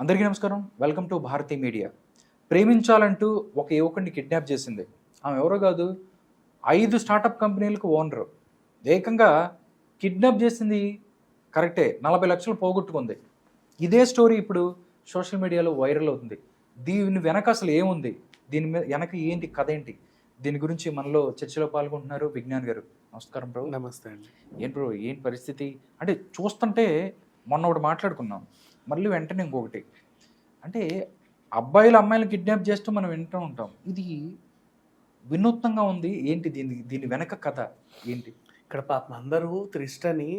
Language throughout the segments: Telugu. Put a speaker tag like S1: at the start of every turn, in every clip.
S1: అందరికీ నమస్కారం. Welcome to Bharati media. ప్రేమించాలంటూ ఒక యువకుడిని కిడ్నాప్ చేసింది. ఆమె ఎవరో కాదు ఐదు స్టార్టప్ కంపెనీలకు ఓనరు. ఏకంగా కిడ్నాప్ చేసింది కరెక్టే నలభై లక్షలు పోగొట్టుకుంది. ఇదే స్టోరీ ఇప్పుడు సోషల్ మీడియాలో వైరల్ అవుతుంది. దీని వెనక అసలు ఏముంది? దీని మీద వెనక ఏంటి కథ ఏంటి? దీని గురించి మనలో చర్చలో పాల్గొంటున్నారు విజ్ఞాన్ గారు. నమస్కారం ప్రభు
S2: నమస్తే అండి.
S1: ఏంటి బ్రో ఏంటి పరిస్థితి? అంటే చూస్తుంటే మొన్న ఒకటి మాట్లాడుకున్నాం. మళ్ళీ వెంటనే ఇంకొకటి అంటే అబ్బాయిలు అమ్మాయిలను కిడ్నాప్ చేస్తూ మనం వింటూ ఉంటాం ఇది వినూత్నంగా ఉంది ఏంటి దీని దీని వెనక కథ ఏంటి
S2: ఇక్కడ పాపం అందరూ త్రిష్టని.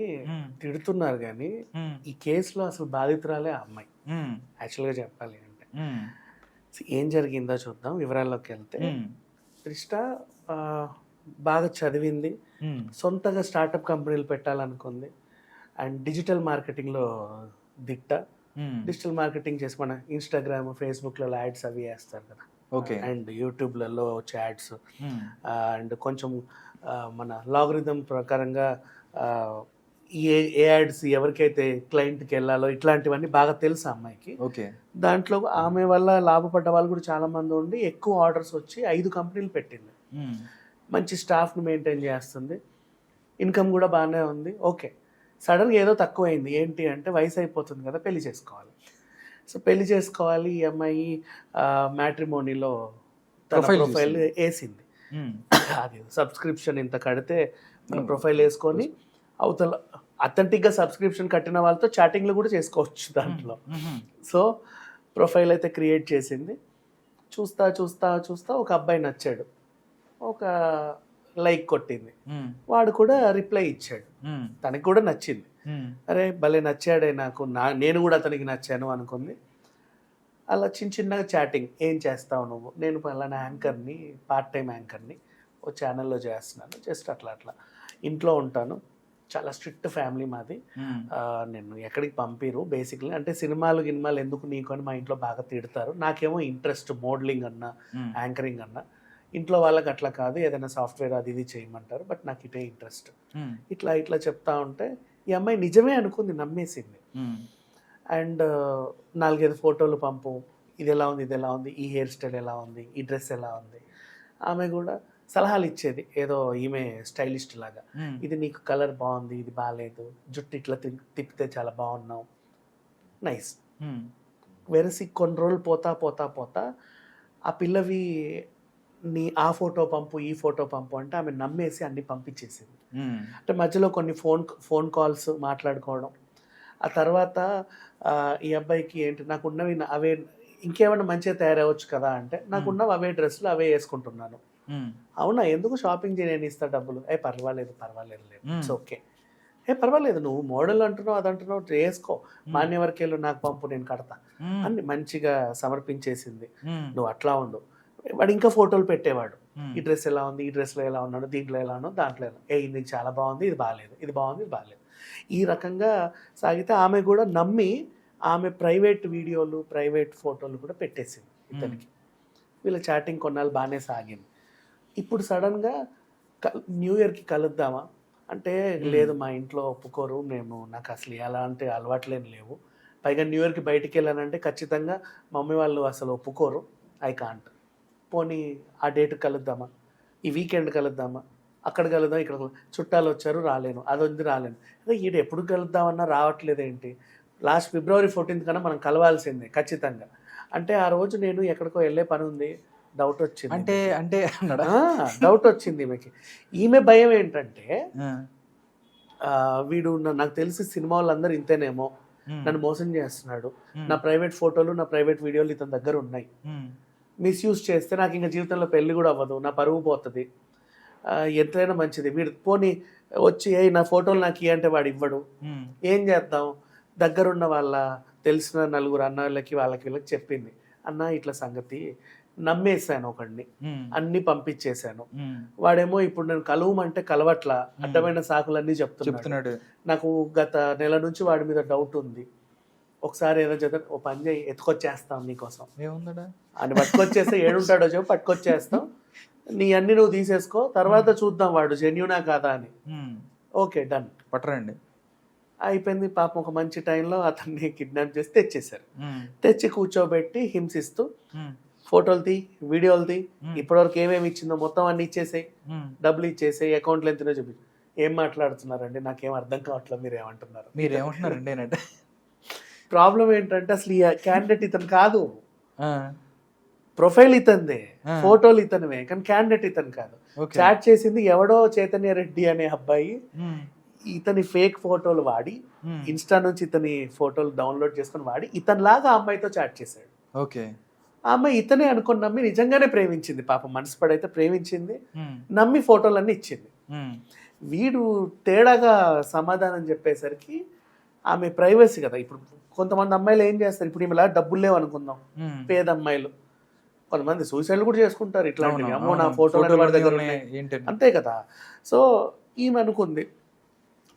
S2: తిడుతున్నారు కానీ. ఈ కేసులో అసలు బాధితురాలే ఆ అమ్మాయి
S1: మ్మ్.
S2: యాక్చువల్గా చెప్పాలి అంటే. ఏం జరిగిందో చూద్దాం వివరాల్లోకి వెళ్తే. త్రిష్ట బాగా చదివింది. సొంతగా స్టార్టప్ కంపెనీలు పెట్టాలనుకుంది అండ్ డిజిటల్ మార్కెటింగ్లో దిట్ట. డిజిటల్ మార్కెటింగ్ చేసి మన ఇన్స్టాగ్రామ్ ఫేస్బుక్లలో యాడ్స్ అవి వేస్తారు కదా.
S1: ఓకే
S2: అండ్ యూట్యూబ్లలో వచ్చే యాడ్స్. అండ్ కొంచెం ఆ, మన లాగరిథం ప్రకారంగా ఆ, ఏ ఏ యాడ్స్ ఎవరికైతే క్లయింట్కి వెళ్ళాలో ఇట్లాంటివన్నీ బాగా తెలుసు అమ్మాయికి.
S1: ఓకే
S2: దాంట్లో ఆమె వల్ల లాభపడ్డ వాళ్ళు కూడా చాలా మంది ఉండి ఎక్కువ ఆర్డర్స్ వచ్చి ఐదు కంపెనీలు పెట్టింది.
S1: మ్మ్.
S2: మంచి స్టాఫ్ని మెయింటైన్ చేస్తుంది. ఇన్కమ్ కూడా బాగానే ఉంది. ఓకే సడన్గా ఏదో తక్కువైంది ఏంటి అంటే వయసు అయిపోతుంది కదా పెళ్ళి చేసుకోవాలి సో పెళ్ళి చేసుకోవాలి ఈ అమ్మాయి మ్యాట్రిమోనీలో తన ప్రొఫైల్. వేసింది. అది సబ్స్క్రిప్షన్ ఇంత కడితే మన. ప్రొఫైల్ వేసుకొని అవతల అథెంటిక్గా సబ్స్క్రిప్షన్ కట్టిన వాళ్ళతో చాటింగ్లు కూడా చేసుకోవచ్చు దాంట్లో. సో ప్రొఫైల్ అయితే క్రియేట్ చేసింది చూస్తా చూస్తా చూస్తా ఒక అబ్బాయి నచ్చాడు ఒక లైక్ కొట్టింది. వాడు కూడా రిప్లై ఇచ్చాడు. తనకి కూడా నచ్చింది. అరే భలే నచ్చాడే నాకు నా నేను కూడా అతనికి నచ్చాను అనుకుంది. అలా చిన్న చిన్నగా చాటింగ్ ఏం చేస్తావు నువ్వు? నేను పలానా యాంకర్ని పార్ట్ టైం యాంకర్ని ఓ ఛానల్లో చేస్తున్నాను జస్ట్ అట్లా అట్లా. ఇంట్లో ఉంటాను. చాలా స్ట్రిక్ట్ ఫ్యామిలీ మాది. నేను ఎక్కడికి పంపిరు బేసిక్లీ అంటే సినిమాలు గినిమాలు ఎందుకు నీకు అని మా ఇంట్లో బాగా తిడతారు. నాకేమో ఇంట్రెస్ట్ మోడలింగ్ అన్నా. యాంకరింగ్ అన్నా. ఇంట్లో వాళ్ళకి అట్లా కాదు ఏదైనా సాఫ్ట్వేర్ అది ఇది చేయమంటారు బట్ నాకు ఇటే ఇంట్రెస్ట్
S1: మ్మ్.
S2: ఇట్లా ఇట్లా చెప్తా ఉంటే ఈ అమ్మాయి నిజమే అనుకుంది నమ్మేసింది
S1: మ్మ్.
S2: అండ్ నాలుగైదు ఫోటోలు పంపు ఇది ఎలా ఉంది ఇది ఎలా ఉంది ఈ హెయిర్ స్టైల్ ఎలా ఉంది ఈ డ్రెస్ ఎలా ఉంది ఆమె కూడా సలహాలు ఇచ్చేది ఏదో ఈమె స్టైలిస్ట్ లాగా
S1: మ్మ్.
S2: ఇది నీకు కలర్ బాగుంది ఇది బాగాలేదు జుట్టు ఇట్లా తిప్పితే చాలా బాగున్నావు నైస్. వెరసి కొన్ని రోజులు పోతా పోతా పోతా ఆ పిల్లవి నీ ఆ ఫోటో పంపు ఈ ఫోటో పంపు అంటే ఆమె నమ్మేసి అన్ని పంపించేసింది. అంటే మధ్యలో కొన్ని ఫోన్ ఫోన్ కాల్స్ మాట్లాడుకోవడం. ఆ తర్వాత ఈ అబ్బాయికి ఏంటి నాకు ఉన్నవి నా- అవే ఇంకేమైనా మంచిగా తయారవచ్చు కదా అంటే నాకున్నవి అవే డ్రెస్సులు అవే వేసుకుంటున్నాను. అవునా ఎందుకు షాపింగ్ చేయ నేను ఇస్తా డబ్బులు? ఏ పర్వాలేదు పర్వాలేదు లేదు. It's okay. ఏ పర్వాలేదు నువ్వు మోడల్ అంటున్నావు అది అంటున్నావు వేసుకో. మాన్యవర్కేళ్ళు నాకు పంపు నేను కడతా. అని మంచిగా సమర్పించేసింది. నువ్వు అట్లా ఉండు. వాడు ఇంకా ఫోటోలు పెట్టేవాడు.
S1: మ్మ్.
S2: ఈ డ్రెస్ ఎలా ఉంది? ఈ డ్రెస్లో ఎలా ఉన్నాడు? దీంట్లో ఎలా ఉన్నాడు? దాంట్లో ఎలా ఏ ఇది చాలా బాగుంది ఇది బాగాలేదు ఇది బాగుంది ఇది బాగాలేదు ఈ రకంగా సాగితే ఆమె కూడా నమ్మి ఆమె ప్రైవేట్ వీడియోలు ప్రైవేట్ ఫోటోలు కూడా పెట్టేసింది ఇతనికి. వీళ్ళ చాటింగ్ కొన్నాళ్ళు బాగానే సాగింది. ఇప్పుడు సడన్గా న్యూ ఇయర్కి కలుద్దామా? అంటే లేదు మా ఇంట్లో ఒప్పుకోరు మేము నాకు అసలు ఎలాంటి అలవాట్లేం లేవు. పైగా న్యూ ఇయర్కి బయటికి వెళ్ళానంటే ఖచ్చితంగా మమ్మీ వాళ్ళు అసలు ఒప్పుకోరు. I can't. పోనీ ఆ డేట్ కలుద్దామా? ఈ వీకెండ్ కలుద్దామా? అక్కడ కలుద్దాం ఇక్కడ. చుట్టాలు వచ్చారు రాలేను. అది ఉంది రాలేను. అదే ఈడ ఎప్పుడు కలుద్దామన్నా రావట్లేదు ఏంటి? లాస్ట్ ఫిబ్రవరి ఫోర్టీన్త్ కన్నా మనం కలవాల్సిందే ఖచ్చితంగా. అంటే ఆ రోజు నేను ఎక్కడికో వెళ్ళే పని ఉంది డౌట్ వచ్చింది
S1: అంటే అంటే
S2: డౌట్ వచ్చింది ఈమెకి. ఈమె భయం ఏంటంటే వీడు నాకు తెలిసి సినిమా వాళ్ళందరూ ఇంతేనేమో. నన్ను మోసం చేస్తున్నాడు. నా ప్రైవేట్ ఫోటోలు నా ప్రైవేట్ వీడియోలు ఇతని దగ్గర ఉన్నాయి. మిస్యూజ్ చేస్తే నాకు ఇంకా జీవితంలో పెళ్ళి కూడా అవ్వదు నా పరువు పోతుంది. ఎంతైనా మంచిది. వీడు పోనీ వచ్చి ఏ నా ఫోటోలు నాకు ఇయ్యి" అంటే వాడు ఇవ్వడు. ఏం చేద్దాం? దగ్గరున్న వాళ్ళ తెలిసిన నలుగురు అన్న వాళ్ళకి వాళ్ళకి వీళ్ళకి చెప్పింది. అన్న ఇట్లా సంగతి నమ్మేశాను ఒకడిని. అన్ని పంపించేశాను. వాడేమో ఇప్పుడు నేను కలవమంటే కలవట్లా. అడ్డమైన సాకులన్నీ చెప్తున్నాడు. నాకు గత నెల నుంచి వాడి మీద డౌట్ ఉంది. ఒకసారి ఏదో చేద్దాం ఓ పని చేయి ఎత్తుకొచ్చేస్తాం నీకోసం.
S1: ఏముందడా
S2: అని పట్టుకొచ్చేస్తే ఏడుంటాడో చెప్పి పట్టుకొచ్చేస్తాం. నీ అన్ని నువ్వు తీసేసుకో తర్వాత చూద్దాం వాడు జెన్యునా కాదా అని.
S1: మ్మ్.
S2: ఓకే డన్
S1: పట్టరండి.
S2: అయిపోయింది పాపం ఒక మంచి టైంలో అతన్ని కిడ్నాప్ చేసి తెచ్చేశారు.
S1: ఉమ్,
S2: తెచ్చి కూర్చోబెట్టి హింసిస్తూ ఫోటోలు తీ వీడియోలు తీ ఇప్పటివరకు ఏమేమి ఇచ్చిందో మొత్తం అన్ని ఇచ్చేసాయి. డబ్బులు ఇచ్చేసాయి అకౌంట్లో ఎంతనో చూపి ఏం మాట్లాడుతున్నారండి? నాకేం అర్థం కావట్లేదు మీరు ఏమంటున్నారు?
S1: మీరు ఏమంటున్నారండి
S2: ప్రాబ్లం ఏంటంటే అసలు ఈ క్యాండిడేట్ ఇతను కాదు. ప్రొఫైల్ ఇతందే. ఫోటోలు ఇతనివే కానీ క్యాండిడేట్ ఇతను కాదు. చాట్ చేసింది ఎవడో చైతన్య రెడ్డి అనే అబ్బాయి. ఇతని ఫేక్ ఫోటోలు వాడి ఇన్స్టా నుంచి ఇతని ఫోటోలు డౌన్లోడ్ చేసుకొని వాడి ఇతనిలాగా అమ్మాయితో చాట్ చేశాడు.
S1: ఓకే.
S2: ఆ అమ్మాయి ఇతనే అనుకుని నమ్మి నిజంగానే ప్రేమించింది. పాపం మనసు పడైతే ప్రేమించింది నమ్మి ఫోటోలన్నీ ఇచ్చింది. వీడు తేడాగా సమాధానం చెప్పేసరికి ఆమె ప్రైవసీ కదా. ఇప్పుడు కొంతమంది అమ్మాయిలు ఏం చేస్తారు? ఇప్పుడు ఈమెలా డబ్బులు లేవు అనుకుందాం. పేద అమ్మాయిలు. కొంతమంది సూసైడ్ కూడా చేసుకుంటారు ఇట్లాంటివి. అమ్మో నా. ఫోటోలు వాడి దగ్గర ఉన్నాయి. అంతే కదా. సో ఈమె అనుకుంది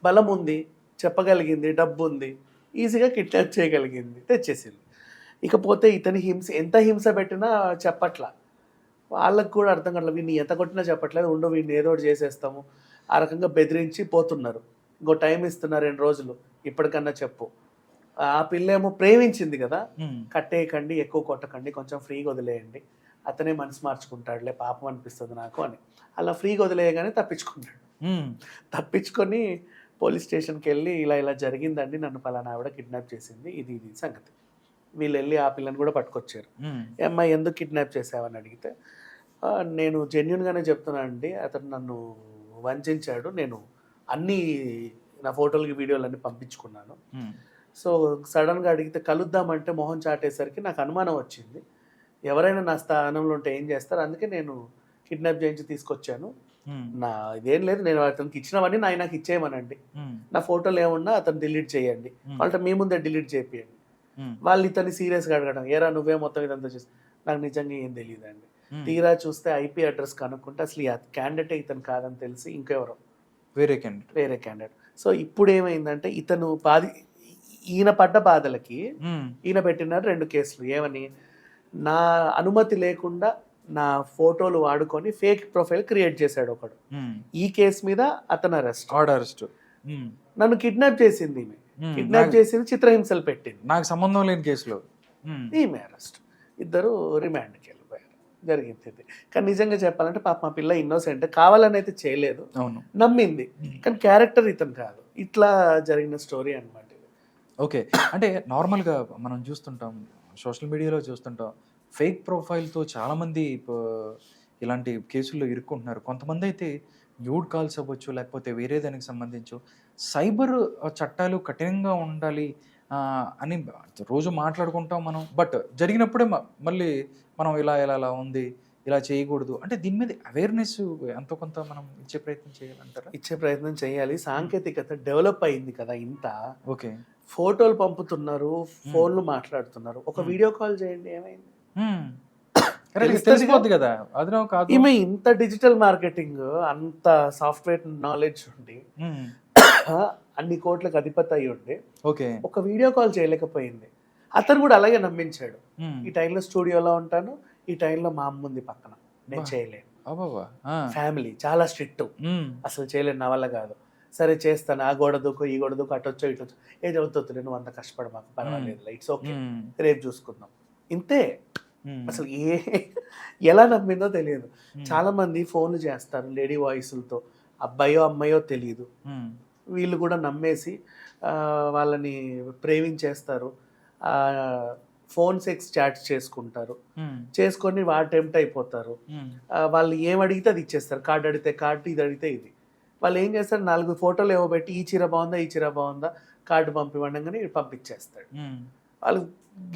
S2: బలం ఉంది చెప్పగలిగింది డబ్బు ఉంది ఈజీగా కిడ్నాప్ చేయగలిగింది తెచ్చేసింది. ఇకపోతే ఇతని హింస ఎంత హింస పెట్టినా చెప్పట్లా. వాళ్ళకు కూడా అర్థం కావట్లేదు వీడిని ఎంత కొట్టినా చెప్పట్లేదు ఉండు వీడిని ఏదో ఒకటి చేసేస్తాము. ఆ రకంగా బెదిరించి పోతున్నారు. ఇంకో టైం ఇస్తున్నారు రెండు రోజులు ఇప్పటికన్నా చెప్పు. ఆ పిల్ల ఏమో ప్రేమించింది కదా. కట్టేయకండి ఎక్కువ కొట్టకండి కొంచెం ఫ్రీగా వదిలేయండి. అతనే మనసు మార్చుకుంటాడులే పాపం అనిపిస్తుంది నాకు అని. అలా ఫ్రీగా వదిలేయగానే తప్పించుకుంటాడు
S1: ఉమ్,
S2: తప్పించుకొని పోలీస్ స్టేషన్కి వెళ్ళి ఇలా ఇలా జరిగిందండి నన్ను పలానా ఆవిడ కిడ్నాప్ చేసింది ఇది ఇది సంగతి. వీళ్ళు వెళ్ళి ఆ పిల్లని కూడా పట్టుకొచ్చారు.
S1: ఉమ్,
S2: "ఏ అమ్మాయి ఎందుకు కిడ్నాప్ చేసావని అడిగితే "ఆ, నేను జెన్యున్గానే చెప్తున్నాను అండి అతను నన్ను వంచాడు నేను అన్ని నా ఫోటోలకి వీడియోలు అన్ని పంపించుకున్నాను సో సడన్గా అడిగితే కలుద్దామంటే మొహం చాటేసరికి నాకు అనుమానం వచ్చింది. ఎవరైనా నా స్థానంలో ఉంటే ఏం చేస్తారు? అందుకే నేను కిడ్నాప్ చేయించి తీసుకొచ్చాను. నా ఇదేం లేదు నేను అతనికి ఇచ్చినవన్నీ నా నాకు ఇచ్చేయమనండి. నా ఫోటోలు ఏమున్నా అతను డిలీట్ చేయండి. వాళ్ళ మీ ముందే డిలీట్ చేపియండి. వాళ్ళు ఇతన్ని సీరియస్గా అడగడం ఏరా నువ్వే మొత్తం ఇదంతా చేసి నాకు నిజంగా ఏం తెలియదండి
S1: ఉమ్.
S2: తీరా చూస్తే ఐపీ అడ్రస్ కనుక్కుంటే అసలు ఈ క్యాండిడేట్ ఇతను కాదని తెలిసి ఇంకెవరో.
S1: వేరే క్యాండిడేట్.
S2: వేరే క్యాండిడేట్. సో ఇప్పుడు ఏమైందంటే ఇతను బాధి ఈయన పడ్డ బాధలకి ఈయన పెట్టినారు రెండు కేసులు. ఏమని? నా అనుమతి లేకుండా నా ఫోటోలు వాడుకొని ఫేక్ ప్రొఫైల్ క్రియేట్ చేశాడు ఒకడు. ఈ కేసు మీద అతను అరెస్ట్.
S1: అరెస్ట్.
S2: నన్ను కిడ్నాప్ చేసింది ఈమె. కిడ్నాప్ చేసింది చిత్రహింసలు పెట్టింది.
S1: నాకు సంబంధం లేని కేసులో.
S2: ఈమె అరెస్ట్. ఇద్దరు రిమాండ్కి వెళ్ళిపోయారు. జరిగింది ఇది. కానీ నిజంగా చెప్పాలంటే పాప మా పిల్ల ఇన్నోసెంట్. కావాలని అయితే చేయలేదు నమ్మింది. కానీ క్యారెక్టర్ ఇతను కాదు. ఇట్లా జరిగిన స్టోరీ అనమాట
S1: ఓకే. అంటే నార్మల్గా మనం చూస్తుంటాం సోషల్ మీడియాలో చూస్తుంటాం ఫేక్ ప్రొఫైల్తో చాలామంది ఇలాంటి కేసుల్లో ఇరుక్కుంటున్నారు. కొంతమంది అయితే న్యూడ్ కాల్స్ అవ్వచ్చు లేకపోతే వేరే దానికి సంబంధించు సైబర్ చట్టాలు కఠినంగా ఉండాలి అని రోజు మాట్లాడుకుంటాం మనం. బట్ జరిగినప్పుడే మళ్ళీ మనం ఇలా ఇలా ఇలా ఉంది ఇలా చేయకూడదు. అంటే దీని మీద అవేర్నెస్ ఎంతో కొంత మనం ఇచ్చే ప్రయత్నం చేయాలంటారా?
S2: ఇచ్చే ప్రయత్నం చేయాలి. సాంకేతికత డెవలప్ అయింది కదా ఇంత.
S1: ఓకే.
S2: ఫోటోలు పంపుతున్నారు ఫోన్లు మాట్లాడుతున్నారు. ఒక
S1: Hmm.
S2: వీడియో కాల్ చేయండి ఏమైంది?
S1: తెలిసిపోద్ది కదా. అది నాకు కాదు.
S2: ఈమె ఇంత డిజిటల్ మార్కెటింగ్ అంత సాఫ్ట్వేర్ నాలెడ్జ్ ఉండి. అన్ని కోట్లకు అధిపతి అయి ఉండి
S1: ఓకే.
S2: ఒక వీడియో కాల్ చేయలేకపోయింది. అతను కూడా అలాగే నమ్మించాడు.
S1: మ్మ్.
S2: ఈ టైంలో స్టూడియోలో ఉంటాను ఈ టైంలో మా అమ్మ ఉంది పక్కన. నేను. చేయలేను. ఫ్యామిలీ చాలా స్ట్రిక్ట్. అసలు చేయలేను నా వల్ల కాదు. సరే చేస్తాను. ఆ గోడ దూకు ఈ గోడ దూకు అటు వచ్చో ఇటు వచ్చో ఏ చదువుతుంది నువ్వు అంత కష్టపడ మాకు. పర్వాలేదు. It's okay. రేపు చూసుకుందాం. ఇంతే. అసలు ఏ ఎలా నమ్మిందో తెలియదు. చాలా మంది ఫోన్లు చేస్తారు లేడీ వాయిస్లతో. అబ్బాయో అమ్మాయో తెలియదు. వీళ్ళు కూడా నమ్మేసి వాళ్ళని ప్రేమించేస్తారు. ఆ, ఫోన్ సెక్స్ చాట్స్ చేసుకుంటారు. చేసుకొని వాళ్ళు టెంప్ట్ అయిపోతారు. వాళ్ళు ఏం అడిగితే అది ఇచ్చేస్తారు. కార్డు అడిగితే కార్డు ఇది అడిగితే ఇది. వాళ్ళు ఏం చేస్తారు? నాలుగు ఫోటోలు ఏవో పెట్టి ఈ చీర బాగుందా? ఈ చీర బాగుందా? కార్డు పంపివ్వంగానే పంపించేస్తాడు. వాళ్ళు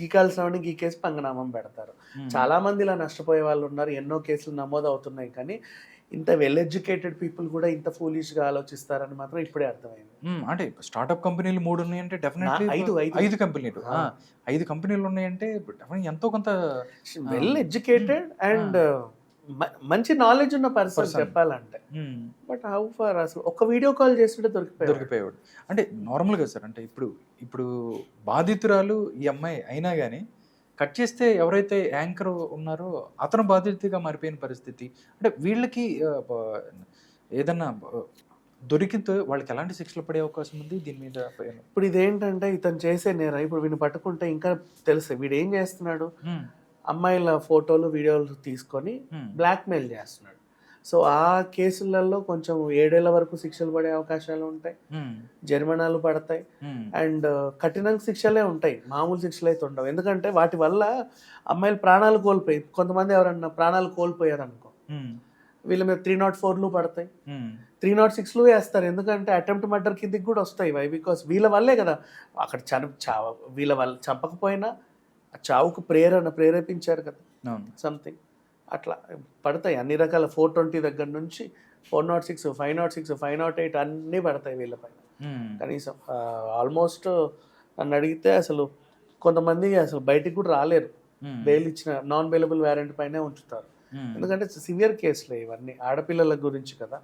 S2: గీకాల్సినవన్నీ గీకేసి పంగనామం పెడతారు. చాలా మంది ఇలా నష్టపోయే వాళ్ళు ఉన్నారు. ఎన్నో కేసులు నమోదు అవుతున్నాయి కానీ ఇంత వెల్ ఎడ్యుకేటెడ్ పీపుల్ కూడా ఇంత ఫూలిష్గా ఆలోచిస్తారని మాత్రం ఇప్పుడే అర్థమైంది.
S1: అంటే స్టార్ట్అప్ కంపెనీలు మూడు ఉన్నాయంటే డెఫినెట్లీ
S2: ఐదు, ఐదు.
S1: ఐదు కంపెనీలు ఐదు కంపెనీలు ఉన్నాయంటే ఎంతో కొంత
S2: వెల్ ఎడ్యుకేటెడ్ అండ్ మంచి నాలెడ్జ్ ఉన్న పర్సన్. చెప్పాలంటే. బట్ హౌ ఫార్ అసలు ఒక వీడియో కాల్ చేస్తుంటే దొరికిపోయాడు
S1: దొరికిపోయేవాడు అంటే నార్మల్గా సార్ అంటే ఇప్పుడు ఇప్పుడు బాధితురాలు ఈ అమ్మాయి అయినా కానీ కట్ చేస్తే ఎవరైతే యాంకర్ ఉన్నారో అతను బాధితుడిగా మారిపోయిన పరిస్థితి. అంటే వీళ్ళకి ఏదన్నా దొరికితే వాళ్ళకి ఎలాంటి శిక్షలు పడే అవకాశం ఉంది? దీని మీద?
S2: ఇప్పుడు ఇదేంటంటే ఇతను చేసే నేరం ఇప్పుడు వీడిని పట్టుకుంటే ఇంకా తెలుసు వీడు ఏం చేస్తున్నాడు అమ్మాయిల ఫోటోలు వీడియోలు తీసుకొని బ్లాక్మెయిల్ చేస్తున్నాడు. సో ఆ కేసులలో కొంచెం ఏడేళ్ళ వరకు శిక్షలు పడే అవకాశాలు ఉంటాయి. జరిమానాలు పడతాయి. అండ్ కఠిన శిక్షలే ఉంటాయి. మామూలు శిక్షలు అయితే ఉండవు. ఎందుకంటే వాటి వల్ల అమ్మాయిలు ప్రాణాలు కోల్పోయి కొంతమంది ఎవరన్నా ప్రాణాలు కోల్పోయారు అనుకో వీళ్ళ మీద త్రీ నాట్ ఫోర్లు పడతాయి. త్రీ నాట్ సిక్స్లు వేస్తారు. ఎందుకంటే అటెంప్ట్ మర్డర్ కిందకి కూడా వస్తాయి. వై? బికాస్ వీళ్ళ వల్లే కదా. అక్కడ చని చావ వీళ్ళ వల్ల చంపకపోయినా చావుకు ప్రేరణ ప్రేరేపించారు కదా. సంథింగ్. అట్లా పడతాయి. అన్ని రకాల ఫోర్ ట్వంటీ దగ్గర నుంచి four nought six five nought six five nought eight అన్నీ పడతాయి వీళ్ళపైన కనీసం ఆల్మోస్ట్ నన్ను అడిగితే అసలు కొంతమంది అసలు బయటికి కూడా రాలేరు. బెయిల్ ఇచ్చిన నాన్ బెయిలబుల్ వ్యారెంట్ పైనే ఉంచుతారు. ఎందుకంటే సివియర్ కేసులే ఇవన్నీ. ఆడపిల్లల గురించి కదా.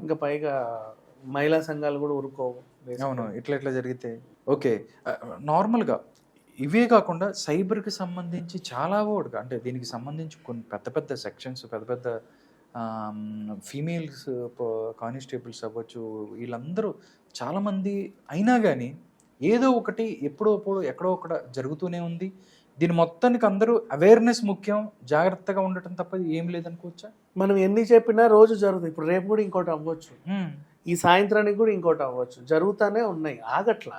S2: ఇంకా పైగా మహిళా సంఘాలు కూడా ఊరుకోవు.
S1: అవును ఇట్లా ఇట్లా జరిగితే. ఓకే. నార్మల్గా ఇవే కాకుండా సైబర్కి సంబంధించి చాలా వర్డ్గా అంటే దీనికి సంబంధించి కొన్ని పెద్ద పెద్ద సెక్షన్స్ పెద్ద పెద్ద ఫీమేల్స్ కానిస్టేబుల్స్ అవ్వచ్చు వీళ్ళందరూ చాలామంది అయినా కానీ ఏదో ఒకటి ఎప్పుడో అప్పుడు ఎక్కడో ఒకడ జరుగుతూనే ఉంది. దీని మొత్తానికి అందరూ అవేర్నెస్ ముఖ్యం జాగ్రత్తగా ఉండటం తప్ప ఏం లేదనుకోవచ్చా?
S2: మనం ఎన్ని చెప్పినా రోజు జరుగుతుంది ఇప్పుడు రేపు కూడా ఇంకోటి అవ్వచ్చు. ఈ సాయంత్రానికి కూడా ఇంకోటి అవ్వచ్చు. జరుగుతానే ఉన్నాయి. ఆగట్లా.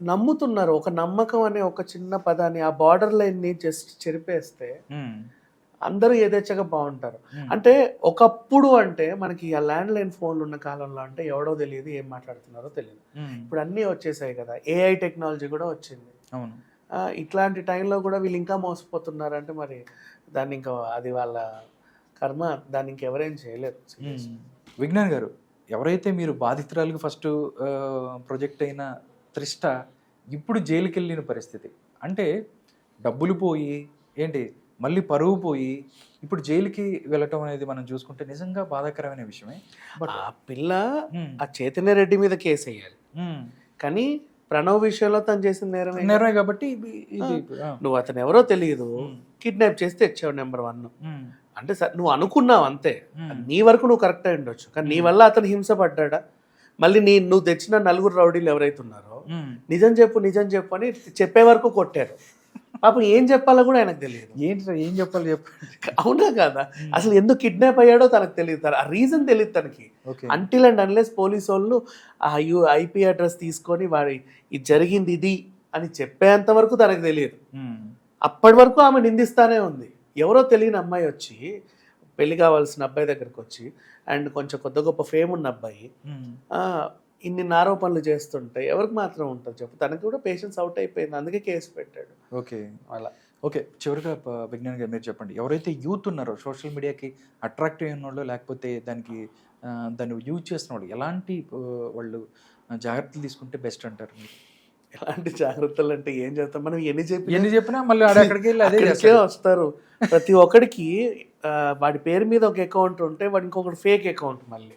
S2: నమ్ముతున్నారు. ఒక నమ్మకం అనే ఒక చిన్న పదాన్ని ఆ బార్డర్ లైన్ని జస్ట్ చెరిపేస్తే
S1: ఉమ్,
S2: అందరూ యథేచ్ఛగా బాగుంటారు.
S1: ఉమ్,
S2: అంటే ఒకప్పుడు అంటే మనకి ఆ ల్యాండ్ లైన్ ఫోన్లు ఉన్న కాలంలో అంటే ఎవడో తెలియదు ఏం మాట్లాడుతున్నారో తెలియదు.
S1: ఉమ్,
S2: ఇప్పుడు అన్నీ వచ్చేసాయి కదా. ఏఐ టెక్నాలజీ కూడా వచ్చింది.
S1: అవును.
S2: ఇట్లాంటి టైంలో కూడా వీళ్ళు ఇంకా మోసపోతున్నారంటే మరి దాన్ని ఇంకా అది వాళ్ళ కర్మ దాన్ని ఇంకెవరేం చేయలేరు.
S1: విజ్ఞాన్ గారు ఎవరైతే మీరు బాధితురాలకు ఫస్ట్ ప్రొజెక్ట్ అయిన త్రిష్ట ఇప్పుడు జైలుకి వెళ్ళిన పరిస్థితి. అంటే డబ్బులు పోయి ఏంటి మళ్ళీ పరువు పోయి ఇప్పుడు జైలుకి వెళ్ళటం అనేది మనం చూసుకుంటే నిజంగా బాధాకరమైన విషయమే. బట్
S2: ఆ పిల్ల ఆ చైతన్య రెడ్డి మీద కేసు వేయాలి. కానీ ప్రణవ్ విషయంలో తను చేసిన నేరమే
S1: నేరమే కాబట్టి.
S2: నువ్వు అతను ఎవరో తెలియదు. కిడ్నాప్ చేస్తే తెచ్చావు నెంబర్ వన్. అంటే సరే నువ్వు అనుకున్నావు అంతే. నీ వరకు నువ్వు కరెక్ట్ అయి ఉండొచ్చు. కానీ నీ వల్ల అతను హింస పడ్డాడా మళ్ళీ నీ నువ్వు తెచ్చిన నలుగురు రౌడీలు ఎవరైతే ఉన్నారో. నిజం చెప్పు నిజం చెప్పు అని చెప్పే వరకు కొట్టారు. పాపం ఏం చెప్పాలో కూడా ఆయనకు తెలియదు.
S1: ఏంటి ఏం చెప్పాలి చెప్పండి
S2: అవునా కదా? అసలు ఎందుకు కిడ్నాప్ అయ్యాడో తనకు తెలియదు ఆ రీజన్ తెలియదు తనకి. అంటిల్ అండ్ అన్లెస్ పోలీస్ వాళ్ళు ఆ యూ ఐపీ అడ్రస్ తీసుకొని వాడి ఇది జరిగింది ఇది అని చెప్పేంత వరకు తనకు తెలియదు.
S1: మ్మ్.
S2: అప్పటి వరకు ఆమె నిందిస్తానే ఉంది. ఎవరో తెలియని అమ్మాయి వచ్చి పెళ్ళి కావాల్సిన అబ్బాయి దగ్గరకు వచ్చి అండ్ కొంచెం కొద్ది గొప్ప ఫేమ్ ఉన్న అబ్బాయి ఇన్ని ఆరోపణలు చేస్తుంటే ఎవరికి మాత్రం ఉంటుంది చెప్పు? తనకి కూడా పేషెన్స్ అవుట్ అయిపోయింది. అందుకే కేసు పెట్టాడు.
S1: ఓకే.
S2: అలా.
S1: ఓకే. చివరిగా విజ్ఞాన్ గారు మీరు చెప్పండి. ఎవరైతే యూత్ ఉన్నారో సోషల్ మీడియాకి అట్రాక్టివ్ అయిన వాళ్ళు లేకపోతే దానికి దాన్ని యూజ్ చేస్తున్న వాళ్ళు ఎలాంటి వాళ్ళు జాగ్రత్తలు తీసుకుంటే బెస్ట్ అంటారు మీరు?
S2: ఎలాంటి జాగ్రత్తలు అంటే ఏం చేస్తాం? మనం ఎన్ని చెప్పి
S1: ఎన్ని చెప్పినా మళ్ళీ అక్కడికి వెళ్ళి అదే.
S2: వస్తారు. ప్రతి ఒక్కడికి వాడి పేరు మీద ఒక అకౌంట్ ఉంటే వాడి ఇంకొకటి ఫేక్ అకౌంట్ మళ్ళీ.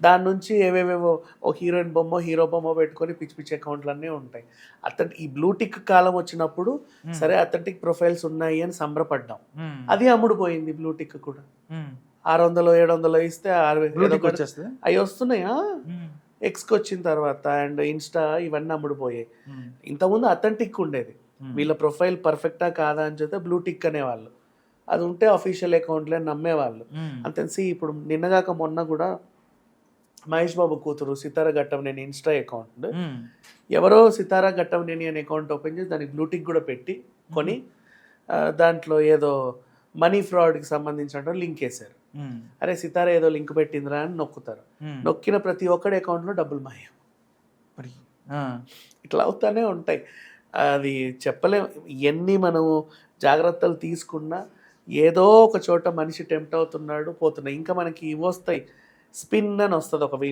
S2: దాని నుంచి ఏవేవేవో ఒక హీరోయిన్ బొమ్మ హీరో బొమ్మ పెట్టుకొని పిచ్చి పిచ్చి అకౌంట్లు అన్నీ ఉంటాయి అతని ఈ బ్లూటిక్ కాలం వచ్చినప్పుడు. సరే అథెంటిక్ ప్రొఫైల్స్ ఉన్నాయి అని సంబరపడ్డాం. అది అమ్ముడు పోయింది బ్లూటిక్ కూడా. ఆరు వందలు ఏడు వందలు ఇస్తే అవి వస్తున్నాయా. ఎక్స్కి వచ్చిన తర్వాత అండ్ ఇన్స్టా ఇవన్నీ అమ్ముడు పోయాయి
S1: మ్మ్.
S2: ఇంతకుముందు అథెంటిక్ ఉండేది. వీళ్ళ ప్రొఫైల్ పర్ఫెక్టా కాదా అని చెప్తే బ్లూ టిక్ అనేవాళ్ళు అది ఉంటే అఫీషియల్ అకౌంట్లే నమ్మేవాళ్ళు
S1: మ్మ్.
S2: అంతేసి ఇప్పుడు నిన్నగాక మొన్న కూడా మహేష్ బాబు కూతురు సితార ఘట్టం నేను ఇన్స్టా అకౌంట్. ఎవరో సితారా ఘట్టం నేను అనే అకౌంట్ ఓపెన్ చేసి దానికి బ్లూటిక్ కూడా పెట్టి కొని దాంట్లో ఏదో మనీ ఫ్రాడ్కి సంబంధించిన లింక్ వేశారు. అరే సితారా ఏదో లింక్ పెట్టిందిరా అని నొక్కుతారు. నొక్కిన ప్రతి ఒక్కడి అకౌంట్లో డబ్బులు మాయం
S1: మరి.
S2: ఇట్లా అవుతానే ఉంటాయి. అది చెప్పలేం. ఎన్ని మనము జాగ్రత్తలు తీసుకున్నా ఏదో ఒక చోట మనిషి టెంప్ట్ అవుతున్నాడు పోతున్నాయి. ఇంకా మనకి ఇవి వస్తాయి. స్పిన్ అని వస్తుంది ఒక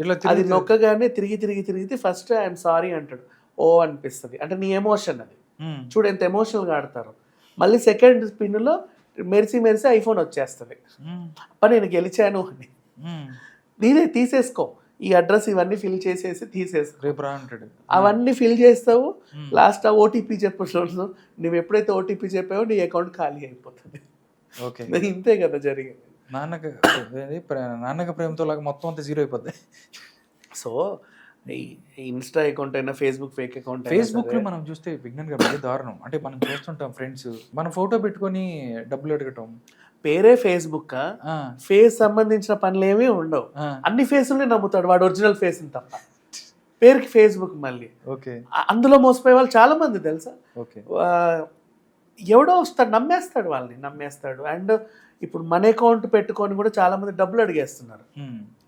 S1: ఇట్లా
S2: అది నొక్కగానే తిరిగి తిరిగి తిరిగితే ఫస్ట్ ఐఎమ్ సారీ అంటాడు. ఓ అనిపిస్తుంది. అంటే నీ ఎమోషన్ అది. చూడు ఎంత ఎమోషనల్గా ఆడతారు. మళ్ళీ సెకండ్ స్పిన్లో మెరిసి మెరిసి ఐఫోన్ వచ్చేస్తుంది. అప్ప నేను గెలిచాను అని. నేనే తీసేసుకో. ఈ అడ్రస్ ఇవన్నీ ఫిల్ చేసేసి తీసేసుకో.
S1: రేపు రా అంటాడు.
S2: అవన్నీ ఫిల్ చేస్తావు. లాస్ట్ ఆ ఓటీపీ చెప్పు. నువ్వు ఎప్పుడైతే ఓటీపీ చెప్పావో నీ అకౌంట్ ఖాళీ అయిపోతుంది.
S1: ఓకే.
S2: ఇంతే కదా జరిగింది.
S1: నాన్నకి నాన్నకి ప్రేమతో లాగా మొత్తం అంతా జీరో అయిపోద్ది.
S2: సో ఇన్స్టా అకౌంట్ అయినా ఫేస్బుక్ ఫేక్ అకౌంట్
S1: ఫేస్బుక్లో మనం చూస్తే విజ్ఞాన్ గారు మరీ దారుణం. అంటే మనం చూస్తుంటాం ఫ్రెండ్స్ మన ఫోటో పెట్టుకొని డబ్బులు అడగటం.
S2: పేరే ఫేస్బుక్ ఫేస్ సంబంధించిన పనులు ఏమీ ఉండవు అన్ని ఫేసుల్ని నమ్ముతాడు వాడు ఒరిజినల్ ఫేస్ తప్ప. పేరుకి ఫేస్బుక్ మళ్ళీ.
S1: ఓకే.
S2: అందులో మోసపోయే వాళ్ళు చాలా మంది తెలుసా?
S1: ఓకే.
S2: ఎవడో వస్తాడు నమ్మేస్తాడు వాళ్ళని నమ్మేస్తాడు. అండ్ ఇప్పుడు మన అకౌంట్ పెట్టుకొని కూడా చాలా మంది డబ్బులు అడిగేస్తున్నారు.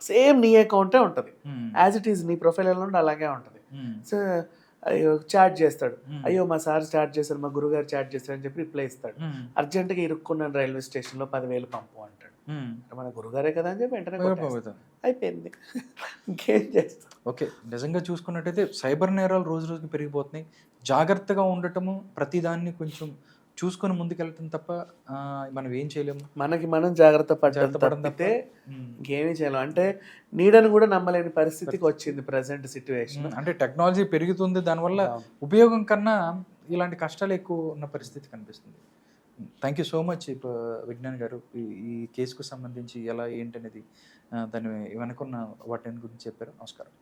S2: సేమ్ నీ అకౌంటే ఉంటుంది. యాజ్ ఇట్ ఈస్ నీ ప్రొఫైల్ ఎలా ఉంటే అలాగే ఉంటుంది. సో అయ్యో చాట్ చేస్తాడు. అయ్యో మా సార్ చాట్ చేశారు మా గురుగారు చాట్ చేశారు అని చెప్పి రిప్లై ఇస్తాడు. అర్జెంట్గా ఇరుక్కున్నాను రైల్వే స్టేషన్లో పదివేలు పంపు అంటాడు. మన గురుగారే కదా అని చెప్పి వెంటనే. అయిపోయింది. ఇంకేం చేస్తాం?
S1: ఓకే నిజంగా చూసుకున్నట్టయితే సైబర్ నేరాలు రోజు రోజుకి పెరిగిపోతున్నాయి. జాగ్రత్తగా ఉండటము ప్రతిదాన్ని కొంచెం చూసుకొని ముందుకెళ్ళటం తప్ప మనం ఏం చేయలేము.
S2: మనకి మనం జాగ్రత్త పడ్డం. తప్పితే. ఇంకేమీ చేయలేం. అంటే నీడని కూడా నమ్మలేని పరిస్థితికి వచ్చింది ప్రజెంట్ సిచ్యువేషన్
S1: అంటే టెక్నాలజీ పెరుగుతుంది దానివల్ల ఉపయోగం కన్నా ఇలాంటి కష్టాలు ఎక్కువ ఉన్న పరిస్థితి కనిపిస్తుంది. Thank you so much Vignan గారు. ఈ- కేసుకు సంబంధించి ఎలా ఏంటనేది దాని వెనుకున్న వాటిని గురించి చెప్పారు. నమస్కారం.